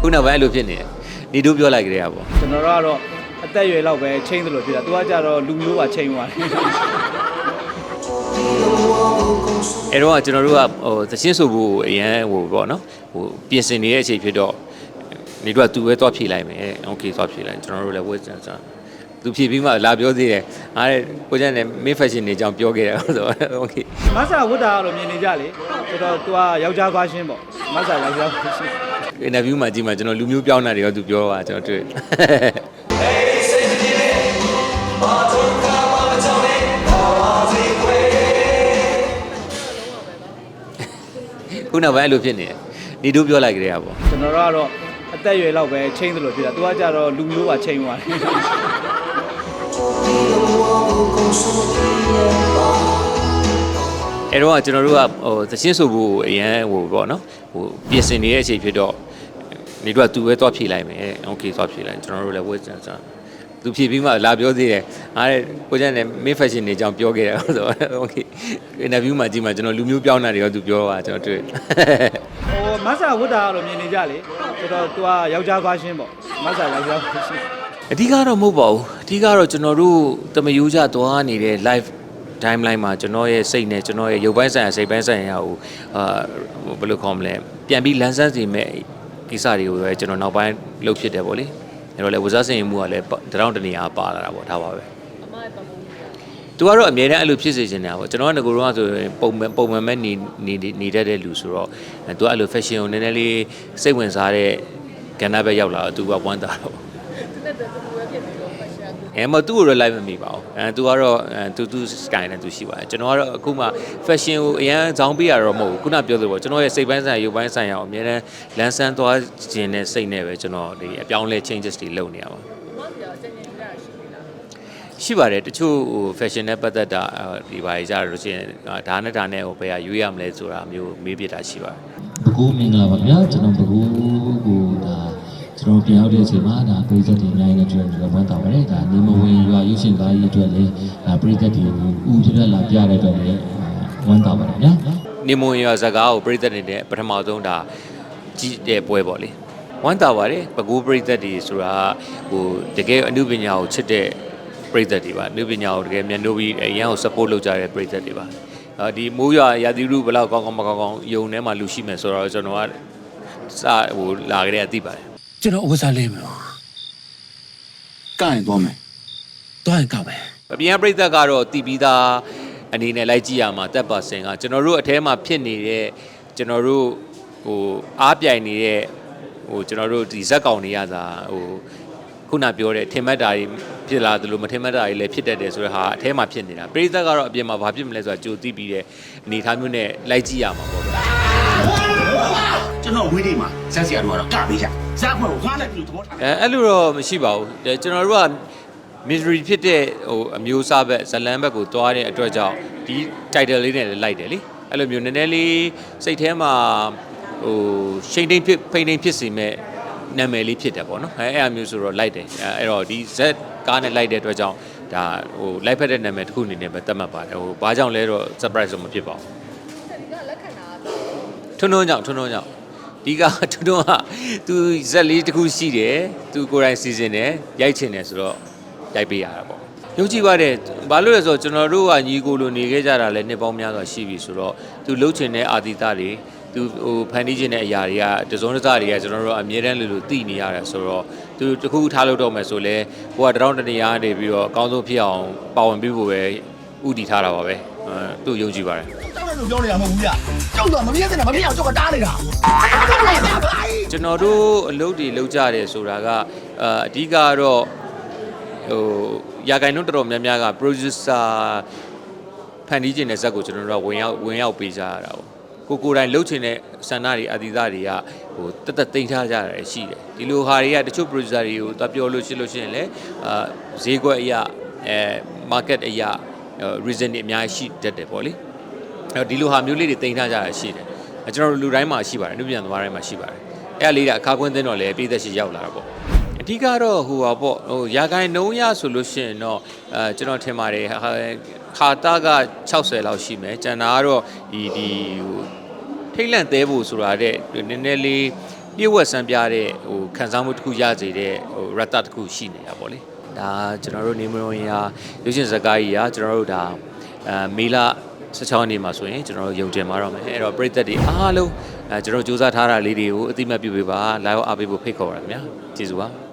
ခုနောက်ပိုင်းအဲ့လိုဖြစ်နေတယ်နေတို့ပြောလိုက်ကြရပါဘော ကျွန်တော်တို့ကတော့အသက်အရွယ်လောက်ပဲချိန်သလိုဖြစ်တာသူကကြတော့လူမျိုးပါချိန်သွားတယ် အဲ့တော့ကျွန်တော်တို့ကဟိုသချင်းဆိုဖို့အရန်ဟိုပေါ့နော်ဟိုပြင်ဆင်နေတဲ့အချိန်ဖြစ်တော့နေတို့ကသူပဲသွားဖြေလိုက်မယ်โอเคသွားဖြေလိုက်ကျွန်တော်တို့လည်းဝက်စန်စန် သူဖြည့်ပြီးမှလာပြောသေးတယ်အားတဲ့ကိုကျန်နဲ့မင်း fashion တွေအကြောင်းပြောခဲ့တယ်ဆိုတော့ okay မဆာဝတ်တာလို့မြင်နေကြလေဆိုတော့ तू ကယောက်ျားခွာရှင်းပေါ့မဆာယောက်ျားခွာရှင်း interview မှာကြည့်မှာကျွန်တော်လူမျိုးပြောင်းတာတွေရောသူပြောတာကျွန်တော်တွေ့ခုနောက်ပိုင်းအဲ့လိုဖြစ်နေတယ်နေတို့ပြောလိုက်ကြတယ်ဟာပေါ့ကျွန်တော်တို့ကတော့အသက်အရွယ်လောက်ပဲချိန်သလိုဖြစ်တာ။ तू ကကြတော့လူမျိုးပါချိန်သွားတယ် အဲ့တော့ကျွန်တော်တို့ကဟိုသချင်းဆိုဖို့အရန်ဟိုပေါ့နော်ဟိုပြင်ဆင်နေတဲ့အချိန်ဖြစ်တော့နေတို့ကသူပဲသွားဖြေလိုက်မယ်โอเคသွားဖြေလိုက်ကျွန်တော်တို့လည်းဝက်စန်စန်သူဖြေပြီးမှလာပြောသေးတယ်အားတဲ့ကိုကျန်နဲ့မင်းဖက်ရှင်နေကြောင်ပြောခဲ့တယ်ဆိုတော့โอเคအင်တာဗျူးမှာကြည့်မှာကျွန်တော်လူမျိုးပြောင်းတာတွေရောသူပြောပါကျွန်တော်တွေ့ ဟိုမဆာဝတ်တာကတော့မြင်နေကြလေဆိုတော့သူကယောက်ျားကွာရှင်းပေါ့မဆာယောက်ျားကွာရှင်း အဓိကတော့မဟုတ်ပါဘူးအ ဓိကတော့ကျွန်တော်တို့တမယိုးကြသွားနေတဲ့ live timeline မှာကျွန်တော်ရဲ့စိတ်နဲ့ကျွန်တော်ရဲ့ရုပ်ပိုင်းဆိုင်ရာစိတ်ပိုင်းဆိုင်ရာကိုအာဘယ်လိုခေါ်မလဲပြန်ပြီးလန်းဆန်းစေမဲ့ကိစ္စတွေကိုပဲကျွန်တော်နောက်ပိုင်းလုပ်ဖြစ်တယ်ပေါ့လေအဲ့တော့လေဝဇ္ဇစင်မှုကလည်းတရောင်းတနေရာပါလာတာပေါ့ဒါပါပဲသူကတော့အမြဲတမ်းအဲ့လိုဖြစ်စေချင်တာပေါ့ကျွန်တော်ကငကိုတော့ဆိုရင်ပုံမှန်ပုံမှန်ပဲနေနေနေတတ်တဲ့လူဆိုတော့သူကအဲ့လို fashion ကိုနည်းနည်းလေးစိတ်ဝင်စားတဲ့ကဏ္ဍပဲရောက်လာတော့သူကဝမ်းသာတော့ အဲမသူ့ကိုတော့ live မမိပါဘူးအဲသူကတော့အဲသူသူ style နဲ့သူရှိပါတယ်ကျွန်တော်ကတော့အခုမှ fashion ကိုအရန်ဇောင်းပေးရတော့မဟုတ်ဘူးခုနပြောသလိုပေါ့ကျွန်တော်ရဲ့စိတ်ပိုင်းဆိုင်ရာရုပ်ပိုင်းဆိုင်ရာကိုအများနဲ့လန်းဆန်းသွားခြင်းနဲ့စိတ်နဲ့ပဲကျွန်တော်ဒီအပြောင်းလဲ changes တွေလုပ်နေရပါရှိပါတယ်တချို့ဟို fashion နဲ့ပတ်သက်တာဒီပါကြလို့ရှိရင်ဒါနဲ့ဒါနဲ့ဟိုဘယ်ကရွေးရမလဲဆိုတာမျိုးမေးပြတာရှိပါတယ်ဘကူမင်္ဂလာပါဗျာကျွန်တော်ဘကူကိုဒါ ကျွန်တော်ပြန်ရောက်တဲ့အချိန်မှာဒါပရိသတ်တွေအများကြီးနဲ့တွေ့ရတယ်ဝမ်းသာပါတယ်ဒါနေမဝင်ရွာရုပ်ရှင်ကားကြီးအတွက်လည်းဒါပရိသတ်တွေကိုဦးပြတ်လာပြတဲ့အတွက်လည်းဝမ်းသာပါတယ်ဗျာနေမွန်ရဇကားကိုပြည်သက်နေတဲ့ပထမဆုံးဒါကြီးတဲ့ပွဲပေါ့လေဝမ်းသာပါတယ်ပကူပြည်သက်တွေဆိုတာဟိုတကယ်အမှုပညာကိုချစ်တဲ့ပြည်သက်တွေပါအမှုပညာကိုတကယ်မြန်လို့ပြီးအရန်ကို support လုပ်ကြတဲ့ပြည်သက်တွေပါအာဒီမိုးရွာရာသီဥတုဘယ်လောက်ကောင်းကောင်းမကောင်းကောင်းယုံထဲမှာလူရှိမယ်ဆိုတော့ကျွန်တော်ကစဟိုလာကြတဲ့အသိပါတယ် ကျွန်တော်ဥစ္စာလေးမယ်ကရင်သွားမယ်သွားရင်ကောက်မယ်အပြင်ကပြည်သက်ကတော့တည်ပြီးသားအနေနဲ့လိုက်ကြည့်ရမှာတက်ပါစင်ကကျွန်တော်တို့အထဲမှာဖြစ်နေတဲ့ကျွန်တော်တို့ဟိုအားပြိုင်နေတဲ့ဟိုကျွန်တော်တို့ဒီဇက်ကောင်တွေရတာဟိုခုနပြောတဲ့ထင်မှတ်တာတွေဖြစ်လာသလိုမထင်မှတ်တာတွေလည်းဖြစ်တတ်တယ်ဆိုတဲ့ဟာအထဲမှာဖြစ်နေတာပြည်သက်ကတော့အပြင်မှာဘာဖြစ်မလဲဆိုတာကြိုသိပြီးတဲ့အနေအထားမျိုးနဲ့လိုက်ကြည့်ရမှာပေါ့ဗျာ ကျွန်တော်ဝေးလေးမှာဇက်စီယာတို့ကတော့ကပေးကြဇက်ဖွဲ့ကိုငှားလိုက်ပြီးတော့သဘောထားအဲအဲ့လိုတော့မရှိပါဘူးအဲကျွန်တော်တို့က misery ဖြစ်တဲ့ဟိုအမျိုးအစားဘက်ဇလန်ဘက်ကိုတွားတဲ့အတွက်ကြောင့်ဒီ title လေးနဲ့လည်းလိုက်တယ်လေအဲ့လိုမျိုးနည်းနည်းလေးစိတ်ထဲမှာဟိုရှိန်တိန်ဖြစ်ဖိန်တိန်ဖြစ်စီမဲ့နာမည်လေးဖြစ်တယ်ပေါ့နော်အဲအဲ့အမျိုးဆိုတော့လိုက်တယ်အဲအဲ့တော့ဒီ Z ကားနဲ့လိုက်တဲ့အတွက်ကြောင့်ဒါဟိုလိုက်ဖက်တဲ့နာမည်တစ်ခုအနေနဲ့ပဲသတ်မှတ်ပါတယ်ဟိုဘာကြောင့်လဲတော့ surprise တော့မဖြစ်ပါဘူး ထွန်းထွန်းကြောင့်ထွန်းထွန်းကြောင့်ဒီကထွန်းထွန်းကသူဇက်လေးတစ်ခုရှိတယ်သူကိုယ်တိုင်စီစဉ်တယ်ရိုက်ချင်တယ်ဆိုတော့ရိုက်ပေးရတာပေါ့ယုံကြည်ပါတယ်ဘာလို့လဲဆိုတော့ကျွန်တော်တို့ကညီကိုလိုနေခဲ့ကြတာလဲနှစ်ပေါင်းများစွာရှိပြီဆိုတော့သူလှုပ်ချင်တဲ့အာသီတတွေသူဟိုဖန်တီးခြင်းတဲ့အရာတွေကတစုံတစ်စတွေကကျွန်တော်တို့အမြဲတမ်းလိုလိုသိနေရတယ်ဆိုတော့သူတစ်ခုထားလို့တော့မယ်ဆိုလဲကိုကတရောင်းတနေရာနေပြီးတော့အကောင်းဆုံးဖြစ်အောင်ပါဝင်ပြီးဖို့ပဲဥတည်ထားတာပါပဲအဲ သူယုံကြည်ပါတယ်တောက်တယ်လို့ပြောနေတာမဟုတ်ဘူးဗျကြောက်တော့မပြည့်စင်တာမပြည့်အောင်ကြောက်ကတားနေတာကျွန်တော်တို့အလုပ်တွေလုပ်ကြတယ်ဆိုတာကအာအဓိကကတော့ဟိုရာဂိုင်နှုန်းတော်တော်များများက producer ဖန်တီးခြင်းတဲ့ဇက်ကိုကျွန်တော်တို့ကဝင်ရောက်ဝင်ရောက်ပေးကြရတာပေါ့ကိုကိုယ်တိုင်လှုပ်ချင်တဲ့ဆန္ဒတွေအသီးသားတွေကဟိုတက်တက်သိမ်းထားကြရတယ်ရှိတယ်ဒီလိုဟာတွေကတချို့ producer တွေကိုသွားပြောလို့ရှိလို့ရှိရင်လည်းအာဈေးကွက်အရာအဲ market အရာ reason တွေအများကြီးရှိတတ်တယ်ပေါ့လေအဲ့တော့ဒီလိုဟာမျိုးလေးတွေသိမ်းထားကြရရှိတယ်အဲကျွန်တော်တို့လူတိုင်းမှာရှိပါတယ်လူပြန်သမားတိုင်းမှာရှိပါတယ်အဲ့ဒါလေးကအခါကွင်းသိန်းတော့လည်းပြည်သက်ရှိရောက်လာတာပေါ့အဓိကတော့ဟိုပါပေါ့ဟိုရာဂိုင်နှုံးရဆိုလို့ရှိရင်တော့အဲကျွန်တော်ထင်ပါတယ်ဟာခါတာက60လောက်ရှိမယ်ကျန်တာကတော့ဒီဒီဟိုထိတ်လန့်သေးဖို့ဆိုတာတဲ့နည်းနည်းလေးပြည့်ဝစံပြတဲ့ဟိုခံစားမှုတစ်ခုရစေတဲ့ဟိုရတတစ်ခုရှိနေတာပေါ့လေ ဒါကျွန်တော်တို့နေမရွင်ရာရုပ်ရှင်ဇာတ်ကားကြီးကကျွန်တော်တို့ဒါအဲမေလာ16နေ့မှာဆိုရင်ကျွန်တော်တို့ယုံကြည်မှာတော့မယ်အဲ့တော့ပရိသတ်တွေအားလုံးအဲကျွန်တော်တို့စူးစမ်းထားတာလေးတွေကိုအတိမတ်ပြုပေးပါလာရောက်အားပေးဖို့ဖိတ်ခေါ်ပါရခင်ဗျာကျေးဇူးပါ